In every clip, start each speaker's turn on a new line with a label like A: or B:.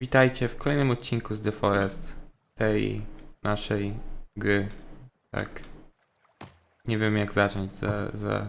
A: Witajcie w kolejnym odcinku z The Forest, tej naszej gry. Tak. Nie wiem jak zacząć. Za, za...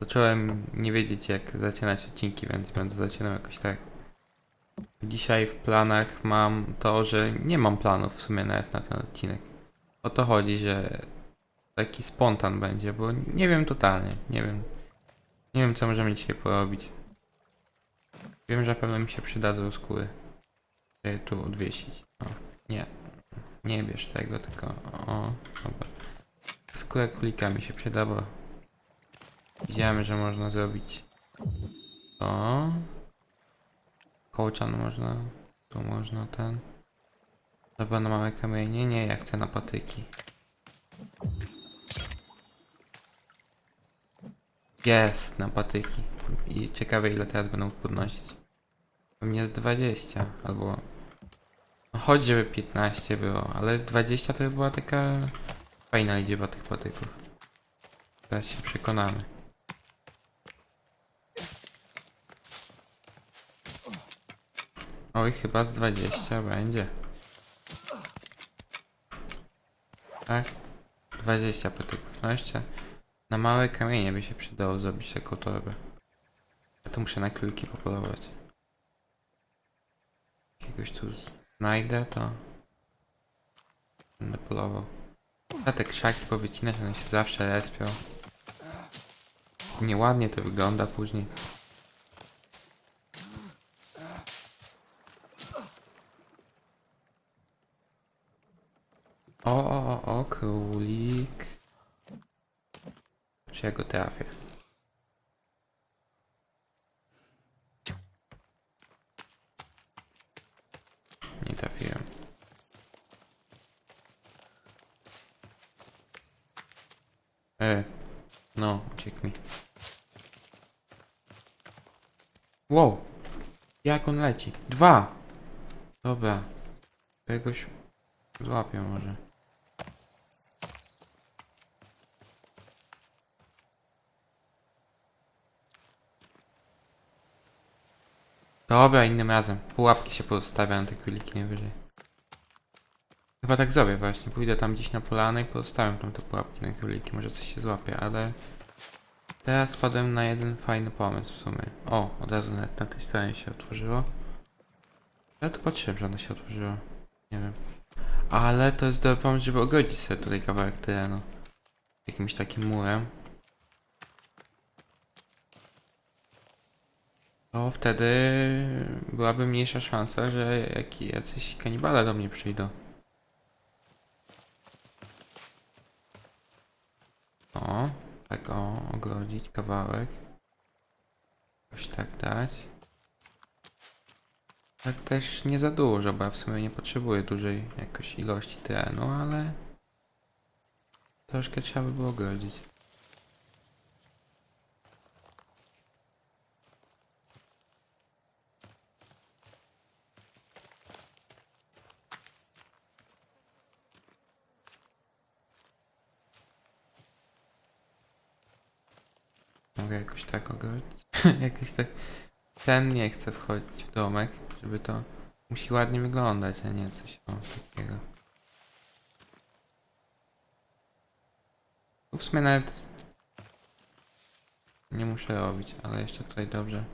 A: Zacząłem nie wiedzieć jak zaczynać odcinki, więc będę zaczynał jakoś tak. Dzisiaj w planach mam to, że nie mam planów w sumie nawet na ten odcinek. O to chodzi, że taki spontan będzie, bo nie wiem totalnie, nie wiem. Nie wiem co możemy dzisiaj porobić. Wiem, że na pewno mi się przydadzą skóry tu odwiesić. O, nie. Nie bierz tego, tylko o, dobra. Skórę królika mi się przyda, bo widziałem, że można zrobić to. Kołczan można, tu można ten. Dobra, na małe kamienie? Nie, ja chcę na patyki. Jest, na patyki. I ciekawe ile teraz będą podnosić. Pewnie z 20 albo Chodź, żeby 15 było, ale 20 to by była taka fajna liczba tych patyków. Teraz się przekonamy. Oj, chyba z 20 będzie. Tak? 20 patyków. No jeszcze na małe kamienie by się przydało zrobić taką torbę. Ja tu muszę na kliki popolować. Jakiegoś tu znajdę, to będę polował. A te krzaki powycinać, one się zawsze respią. Nieładnie to wygląda później. O, o, o, królik. Czy ja go trafię? Trafiłem. E, no, uciekł mi. Wow! Jak on leci? Dwa! Dobra. Czegoś złapię może. Dobra, innym razem. Pułapki się pozostawia na te króliki najwyżej. Chyba tak zrobię właśnie. Pójdę tam gdzieś na polanę i pozostawiam tam te pułapki na króliki. Może coś się złapie, ale... Teraz spadłem na jeden fajny pomysł w sumie. O, od razu nawet na tej stronie się otworzyło. Ja tu patrzyłem, że się otworzyła. Nie wiem. Ale to jest dobry pomysł, żeby ogrodzić sobie tutaj kawałek terenu. Jakimś takim murem. To wtedy byłaby mniejsza szansa, że jacyś kanibale do mnie przyjdą. O, tak o, ogrodzić kawałek. Coś tak dać. Tak też nie za dużo, bo ja w sumie nie potrzebuję dużej jakoś ilości terenu, ale troszkę trzeba by było ogrodzić. Mogę jakoś tak ogrodzić. jakoś tak. Ten nie chce wchodzić w domek, żeby to musi ładnie wyglądać, a nie coś o takiego. Tu w sumie nawet nie muszę robić, ale jeszcze tutaj dobrze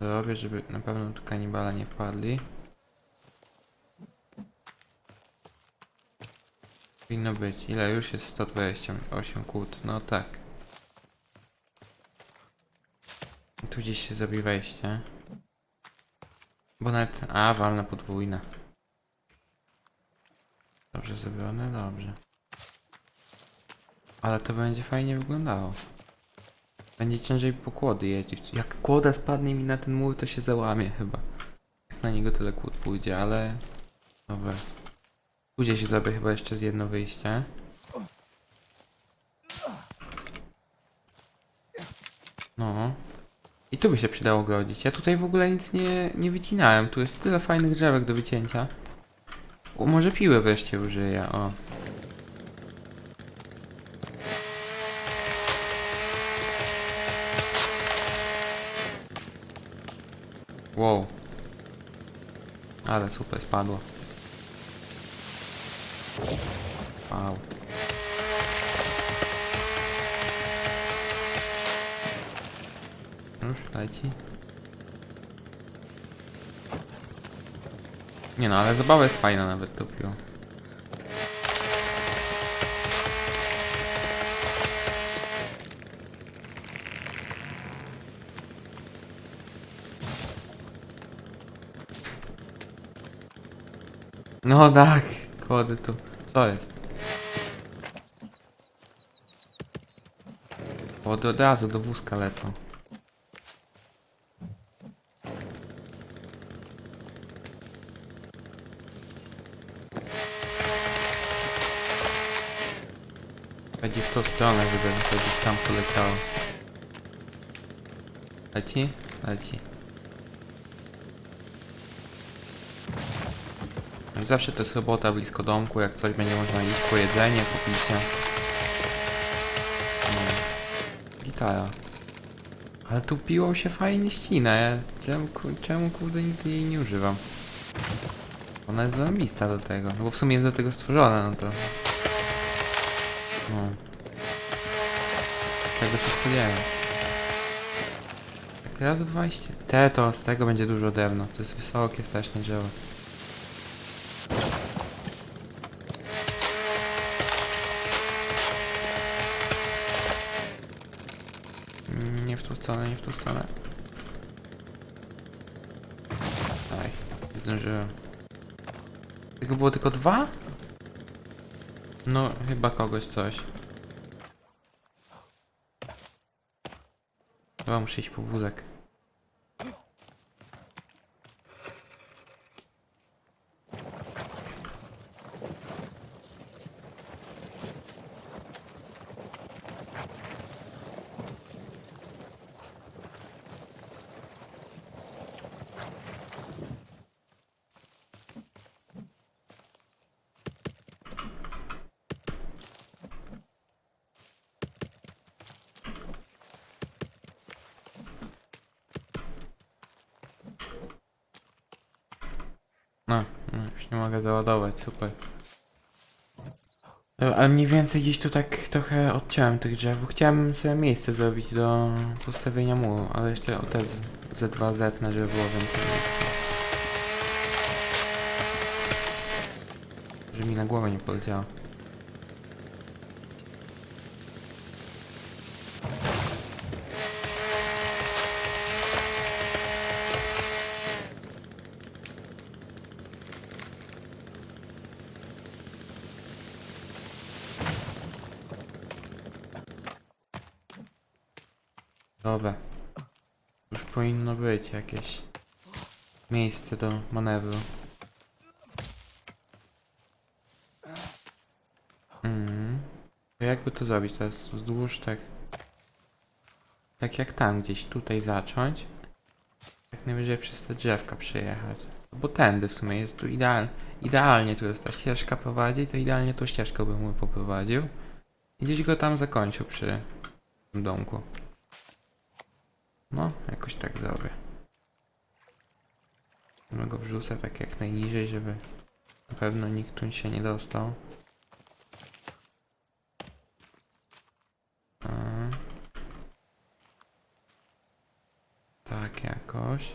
A: robię, żeby na pewno tu kanibala nie wpadli. Powinno być. Ile już jest 128 kłód? No tak. Tu gdzieś się zrobi wejście. Bo nawet... A, walna podwójna. Dobrze zrobione? Dobrze. Ale to będzie fajnie wyglądało. Będzie ciężej po kłody jeździć. Jak kłoda spadnie mi na ten mur, to się załamie chyba. Na niego tyle kłód pójdzie, ale... Dobra. Tu gdzieś zrobię chyba jeszcze z jedno wyjście. No. I tu by się przydało grodzić. Ja tutaj w ogóle nic nie, nie wycinałem. Tu jest tyle fajnych drzewek do wycięcia. O, może piły wreszcie użyję, o. Wow. Ale super, spadło. Wow. Już leci. Nie no, ale zabawa jest fajna nawet to piło. No tak, kody tu. Co jest? Wody od razu do wózka lecą. Będzie w tą stronę, żeby to gdzieś tam poleciało. Leci? Leci. No i zawsze to jest robota blisko domku, jak coś będzie można iść po jedzenie, po picie. No. Gitara. Ale tu piłą się fajnie ścina, ja czemu, czemu kurde nigdy jej nie używam? Ona jest zarobista do tego, no bo w sumie jest do tego stworzona, no to... No. Tego się spodziewałem. Tak raz 20. Te to z tego będzie dużo drewno. To jest wysokie strasznie drzewo. Mm, Nie w tą stronę, nie w tą stronę. Aj, zdążyłem. Tego było tylko dwa? No, chyba kogoś coś. Chyba muszę iść po wózek. No, już nie mogę załadować, super. E, Ale mniej więcej gdzieś tu tak trochę odciąłem tych drzew, bo chciałem sobie miejsce zrobić do postawienia muru, ale jeszcze o te z- Z2 zetnę, żeby było więcej. Że mi na głowę nie poleciało. Dobra. Już powinno być jakieś miejsce do manewru. Mhm. To jakby to zrobić teraz? Wzdłuż tak... Tak jak tam gdzieś tutaj zacząć. Jak najwyżej przez te drzewka przejechać. Bo tędy w sumie jest tu ideal, idealnie tu jest ta ścieżka prowadzi, to idealnie tą ścieżką bym mu poprowadził. I gdzieś go tam zakończył przy domku. No, jakoś tak zrobię. No go wrzucę tak jak najniżej, żeby na pewno nikt tu się nie dostał. Tak jakoś.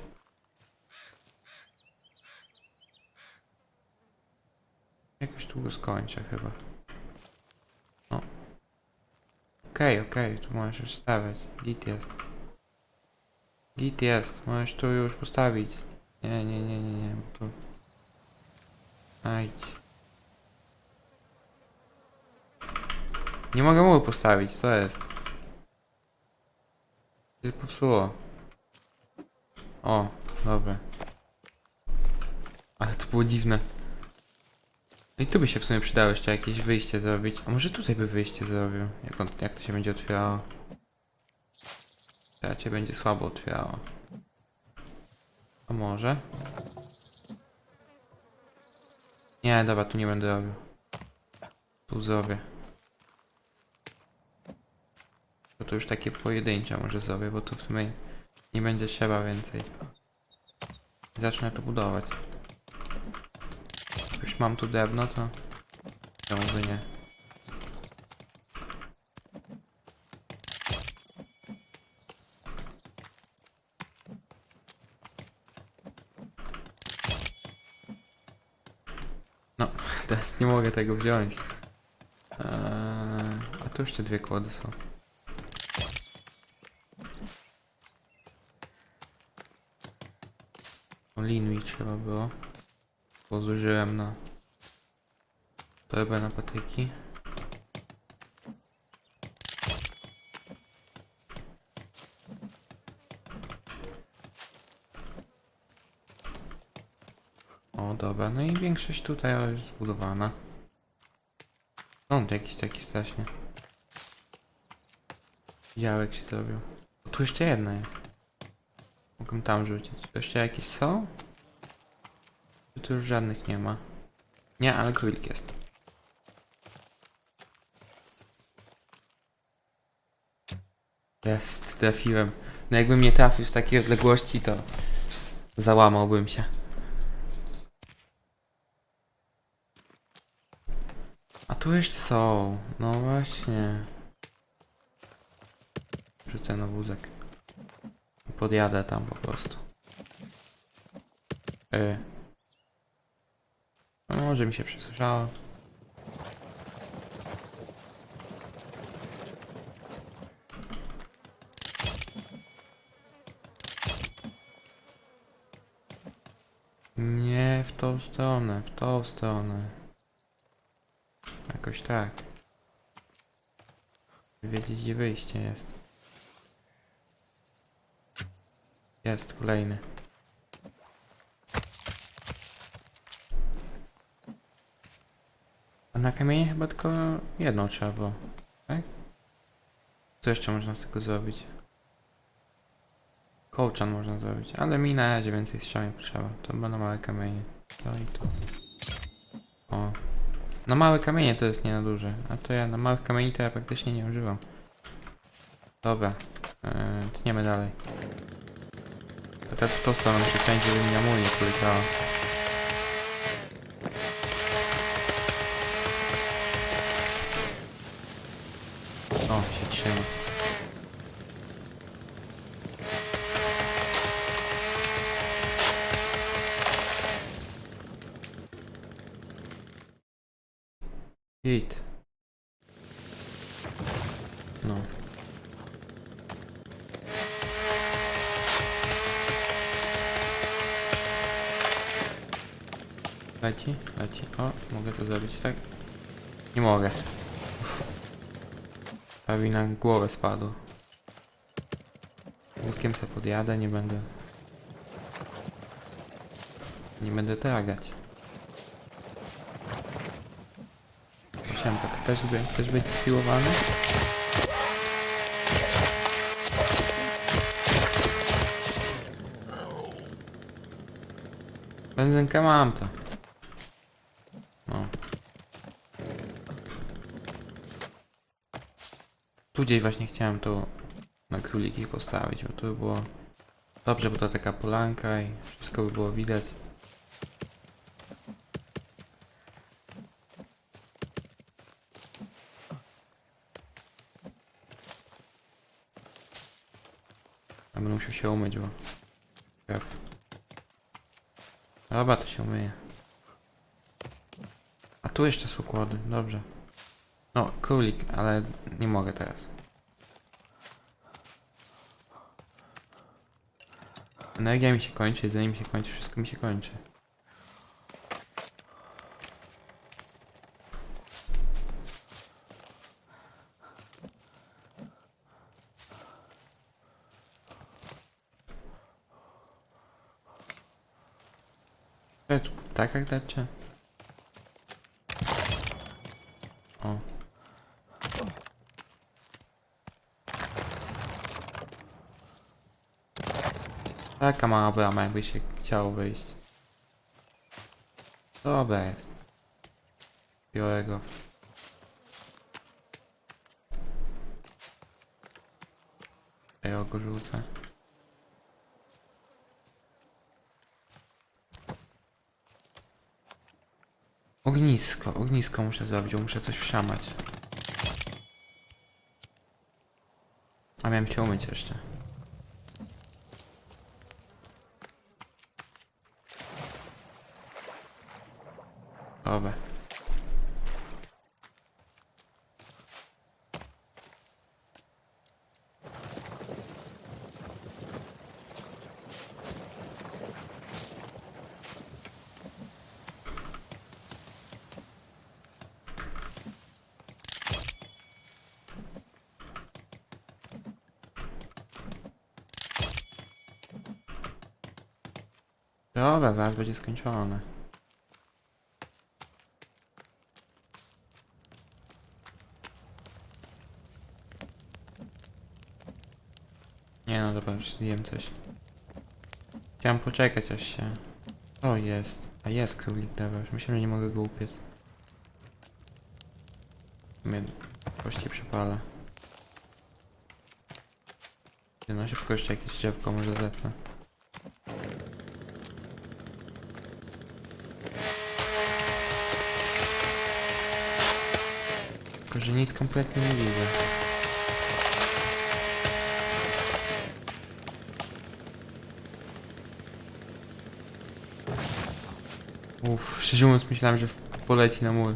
A: Jakoś tu go skończę chyba. O. Okej, okej, tu możesz już stawiać. Git jest. Git jest, możesz tu już postawić. Nie, nie, nie, nie, nie, bo tu... Ajdź. Nie mogę mu postawić, co jest? Się popsuło. O, dobra. Ale to było dziwne. No i tu by się w sumie przydało jeszcze jakieś wyjście zrobić. A może tutaj by wyjście zrobił? Jak, on, jak to się będzie otwierało? Raczej będzie słabo otwierało. A może? Nie, dobra, tu nie będę robił. Tu zrobię. Bo to już takie pojedyncze może zrobię, bo tu w sumie nie będzie trzeba więcej. Zacznę to budować. już mam tu drewno, to czemu by nie? No, teraz nie mogę tego wziąć. Eee, a tu jeszcze dwie kłody są. O, lin mi trzeba było. Bo zużyłem na torbę na patyki. O, dobra, no i większość tutaj już zbudowana. Stąd jakiś taki strasznie. Działek się zrobił. Tu jeszcze jedna jest. Mogę tam rzucić. Tu jeszcze jakieś są? Czy tu już żadnych nie ma? Nie, ale królik jest. Jest, trafiłem. No jakbym nie trafił z takiej odległości, to załamałbym się. A tu jeszcze są. No właśnie. Rzucę na wózek. Podjadę tam po prostu. Y. No może mi się przesłyszało. Nie w tą stronę, w tą stronę. Jakoś tak. Wiedzieć gdzie wyjście jest. Jest kolejny. A na kamienie chyba tylko jedną trzeba było, tak? Co jeszcze można z tego zrobić? Kołczan można zrobić, ale mi na razie więcej strzał nie potrzeba. To będą małe kamienie. To i to. O. Na małe kamienie to jest nie na duże, a to ja na małych kamieni to ja praktycznie nie używam. Dobra, yy, tniemy dalej. A teraz w tą stronę kręcić, żeby mi amunię poleciała. O, się trzyma. Hit. No. Leci, leci. O, mogę to zrobić, tak? Nie mogę. Prawie na głowę spadł. Wózkiem sobie podjadę, nie będę... Nie będę tragać. Siemka, ty też by, chcesz być spiłowany? Benzynkę mam to. Tu gdzieś właśnie chciałem to na króliki postawić, bo to by było dobrze, bo to taka polanka i wszystko by było widać. Ja będę musiał się umyć, bo... Krew. Dobra, to się umyje. A tu jeszcze są kłody, dobrze. No, królik, ale nie mogę teraz. Energia mi się kończy, jedzenie mi się kończy, wszystko mi się kończy. E, Tak jak dacie? Taka mała brama, jakby się chciało wyjść. Dobra jest. Biorę go. Ja go rzucę. Ognisko, ognisko muszę zrobić, muszę coś wszamać. A miałem cię umyć jeszcze. Dobra. Dobra, zaraz będzie. Zjem coś. Chciałem poczekać aż się... O jest. A jest królik, dobra, już myślałem, że nie mogę go upiec. Mnie kości przepala. No szybko jeszcze jakieś drzewko może zetnę. Tylko, że nic kompletnie nie widzę. Uff, szczerze mówiąc myślałem, że poleci na mur.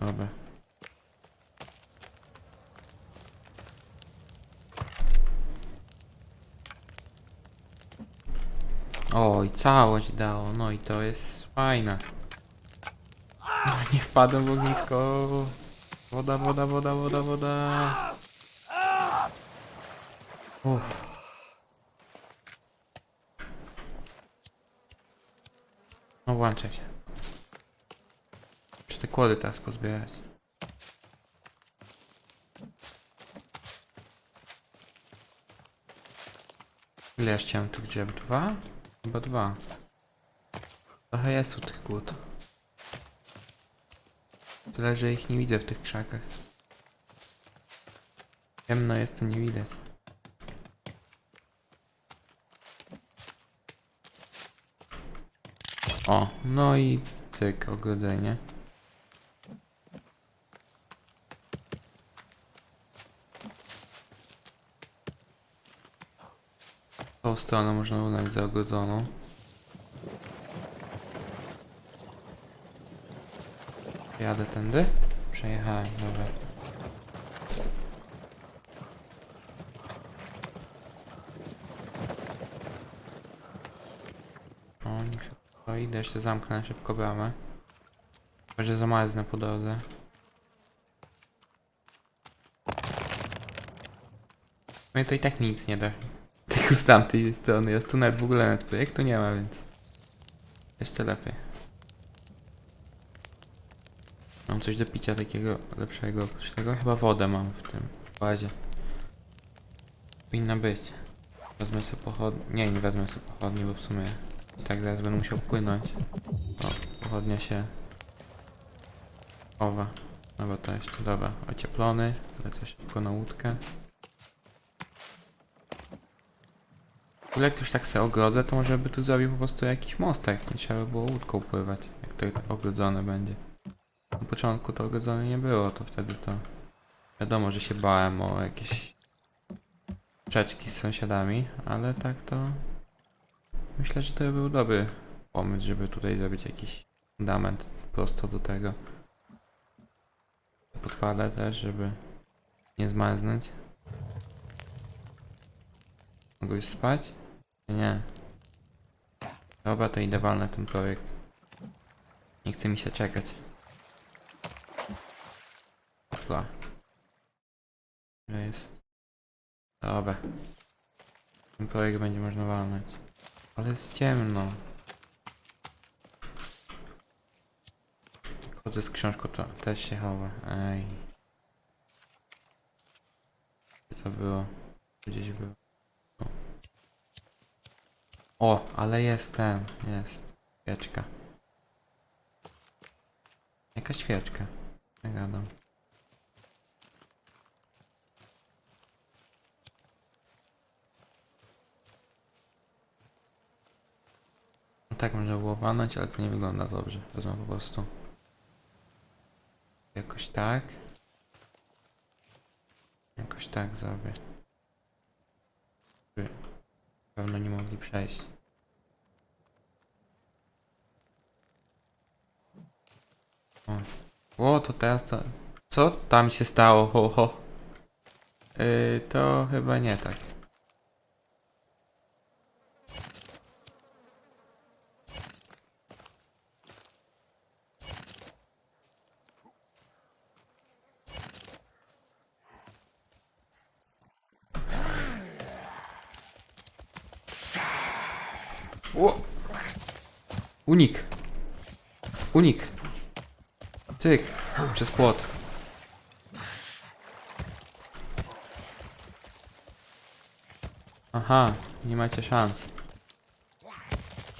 A: Dobra. Oj, całość dało, no i to jest fajne. No, nie wpadłem w ognisko. Woda, woda, woda, woda, woda. Uff. No włączę się. Muszę te kłody teraz pozbierać. Ile ja chciałem tu gdzie? Dwa? Chyba dwa. Trochę jest tu tych kłód. Tyle, że ich nie widzę w tych krzakach. Ciemno jest, to nie widać. O, no i cyk, ogrodzenie. Tą stronę można uznać za ogrodzoną. Jadę tędy? Przejechałem, dobra. O, niech sobie to idę, jeszcze zamknę szybko bramę. Chyba, że zamaznę po drodze. No i to i tak nic nie da. Tylko z tamtej strony jest tu nawet w ogóle nawet projektu nie ma, więc... Jeszcze lepiej. Mam coś do picia takiego lepszego oprócz tego. Chyba wodę mam w tym bazie. Powinna być. Wezmę sobie pochodnie. Nie, nie wezmę sobie pochodni, bo w sumie i tak zaraz będę musiał płynąć. O, pochodnia się chowa. No bo to jeszcze dobra. Ocieplony. Lecę szybko na łódkę. Ale jak już tak sobie ogrodzę, to może by tu zrobił po prostu jakiś mostek. Nie trzeba by było łódką pływać, jak to ogrodzone będzie. Na początku to ogrodzone nie było, to wtedy to wiadomo, że się bałem o jakieś sprzeczki z sąsiadami, ale tak to myślę, że to był dobry pomysł, żeby tutaj zrobić jakiś fundament prosto do tego. Podkładę też, żeby nie zmarznąć. Mogę już spać? Nie. Dobra, to idę walnę ten projekt. Nie chce mi się czekać. Opla. Jest? Dobra. Ten projekt będzie można walnąć. Ale jest ciemno. Chodzę z książką, to też się chowa. Ej. Gdzie to było? Gdzieś było. O, ale jest ten, jest. Świeczka. Jaka świeczka? Nie gadam. Tak można było walnąć, ale to nie wygląda dobrze. Wezmę po prostu. Jakoś tak. Jakoś tak zrobię. By pewno nie mogli przejść. O, o to teraz to... Co tam się stało? Ho, ho. Yy, to chyba nie tak. Unik. Unik. Tyk. Przez płot. Aha, nie macie szans.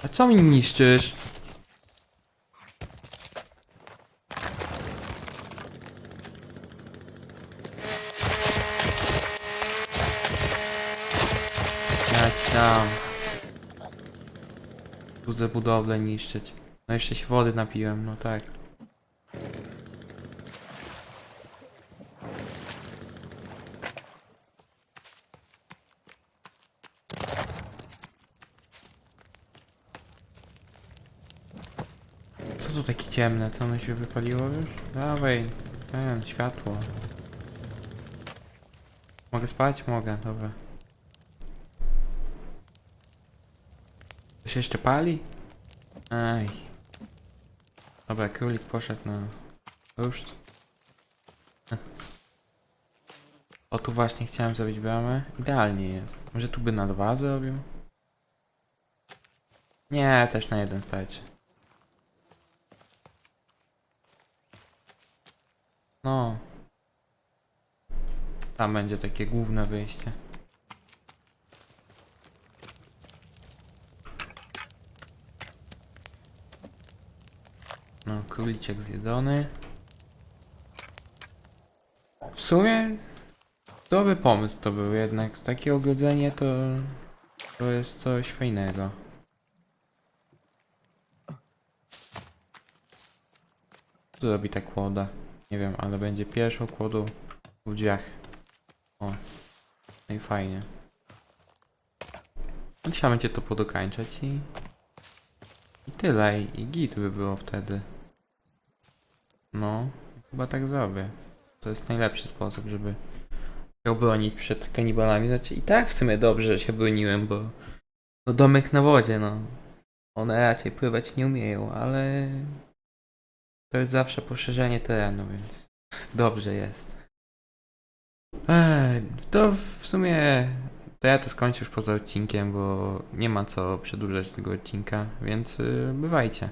A: A co mi niszczysz? Ja ci dam. Cudze budowle niszczyć. No jeszcze się wody napiłem, no tak. Co tu takie ciemne? Co ono się wypaliło już? Dawaj, ten, światło. Mogę spać? Mogę, dobra. Się jeszcze pali? Ej. Dobra, królik poszedł na... Już. O, tu właśnie chciałem zrobić bramę. Idealnie jest. Może tu by na dwa zrobił? Nie, też na jeden starczy. No. Tam będzie takie główne wyjście. No, króliczek zjedzony. W sumie dobry pomysł to był jednak. Takie ogrodzenie to to jest coś fajnego. Tu robi ta kłoda. Nie wiem, ale będzie pierwszą kłodą w drzwiach. O. No i fajnie. I trzeba będzie to podokańczać i... I tyle, i, i git by było wtedy. No, chyba tak zrobię. To jest najlepszy sposób, żeby się obronić przed kanibalami. Znaczy i tak w sumie dobrze, że się broniłem, bo no domek na wodzie, no. One raczej pływać nie umieją, ale to jest zawsze poszerzenie terenu, więc dobrze jest. Ej, to w sumie to ja to skończę już poza odcinkiem, bo nie ma co przedłużać tego odcinka, więc yy, bywajcie.